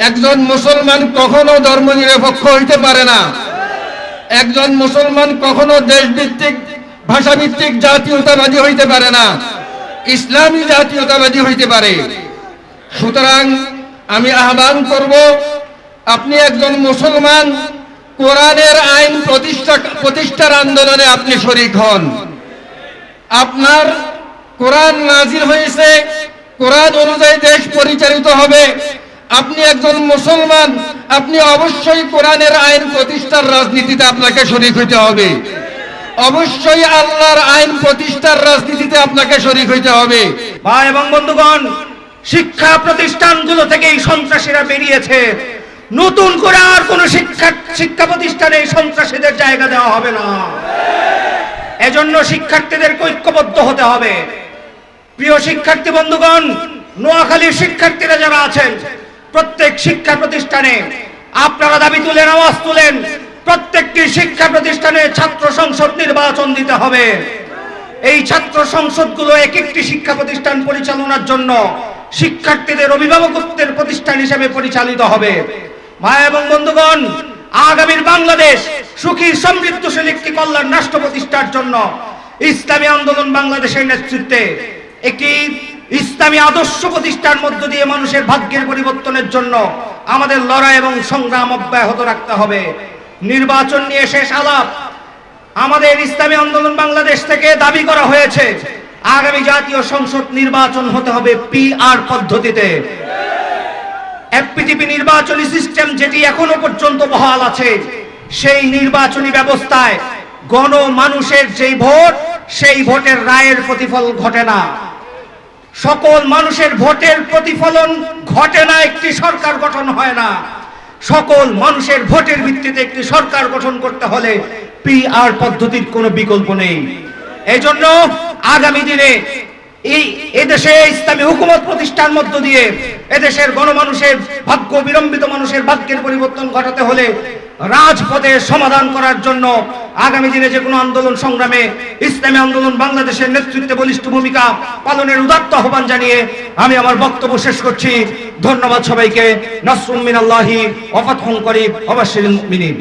একজন মুসলমান কখনো ধর্ম নিরপেক্ষ হইতে পারে না। একজন মুসলমান কখনো দেশভিত্তিক, ভাষাভিত্তিক জাতীয়তাবাদী হইতে পারে না। ইসলামী জাতীয়তাবাদী হইতে পারে। সুতরাং আমি আহ্বান করব, আপনি একজন মুসলমান, কোরআনের আইন প্রতিষ্ঠা, প্রতিষ্ঠার আন্দোলনে আপনি শরিক হন। আপনার কোরআন নাজির হয়েছে, কোরআন অনুযায়ী দেশ পরিচালিত হবে। আপনি একজন মুসলমান, আপনি অবশ্যই কোরআনের আইন প্রতিষ্ঠার রাজনীতিতে আপনাকে শরিক হইতে হবে। অবশ্যই আল্লাহর আইন প্রতিষ্ঠার রাজনীতিতে আপনাকে শরিক হইতে হবে। ভাই এবং বন্ধুগণ, শিক্ষা প্রতিষ্ঠানগুলো থেকে এই সন্ত্রাসীরা বেরিয়েছে। নতুন করে আর কোন শিক্ষা শিক্ষা প্রতিষ্ঠানে এই সন্ত্রাসীদের জায়গা দেওয়া হবে না। এজন্য শিক্ষার্থীদের ঐক্যবদ্ধ হতে হবে। প্রিয় শিক্ষার্থী বন্ধুগণ, নোয়াখালীর শিক্ষার্থীরা যারা আছেন প্রত্যেক শিক্ষা প্রতিষ্ঠানে আপনারা দাবি তুলেন আওয়াজ তুলেন। প্রত্যেকটি শিক্ষা প্রতিষ্ঠানে ছাত্র সংসদ নির্বাচন দিতে হবে। এই ছাত্র সংসদগুলো এক একটি শিক্ষা প্রতিষ্ঠান পরিচালনার জন্য শিক্ষার্থীদের অভিভাবকত্বের প্রতিষ্ঠান হিসেবে পরিচালিত হবে। ভাই এবং বন্ধুগণ, আগামীর বাংলাদেশ সুখী, সমৃদ্ধশীল একটি কল্যাণ রাষ্ট্র প্রতিষ্ঠার জন্য ইসলামী আন্দোলন বাংলাদেশের নেতৃত্বে একটি ইসলামী আদর্শ প্রতিষ্ঠার মধ্য দিয়ে মানুষের ভাগ্যের পরিবর্তনের জন্য আমাদের লড়াই এবং সংগ্রাম অব্যাহত রাখতে হবে। নির্বাচন নিয়ে শেষ আলাপ। আমাদের ইসলামী আন্দোলন বাংলাদেশ থেকে দাবি করা হয়েছে, আগামী জাতীয় সংসদ নির্বাচন হতে হবে পিআর পদ্ধতিতে। এফপিটিপি নির্বাচনী সিস্টেম যেটি এখনও পর্যন্ত বহাল আছে, সেই নির্বাচনী ব্যবস্থায় গণ মানুষের যেই ভোট, সেই ভোটের রায়ের প্রতিফল ঘটে না। সকল মানুষের ভোটের প্রতিফলন ঘটে না, একটি সরকার গঠন হয় না। সকল মানুষের ভোটের ভিত্তিতে একটি সরকার গঠন করতে হলে পিআর পদ্ধতির কোনো বিকল্প নেই। এই জন্য আগামী দিনে এই এদেশে ইসলামী হুকুমত প্রতিষ্ঠার মধ্য দিয়ে এদেশের গণমানুষের ভাগ্য বিলম্বিত মানুষের ভাগ্যের পরিবর্তন ঘটাতে হলে রাজপথে সমাধান করার জন্য আগামী দিনে যে কোনো আন্দোলন সংগ্রামে ইসলামী আন্দোলন বাংলাদেশের নেতৃত্বে বলিষ্ঠ ভূমিকা পালনের উদাত্ত আহ্বান জানিয়ে আমি আমার বক্তব্য শেষ করছি। ধন্যবাদ সবাইকে। নাসরুম মিনাল্লাহি ওয়া ফাতহুন করিব ওয়া বাশশিরিল মুমিনিন।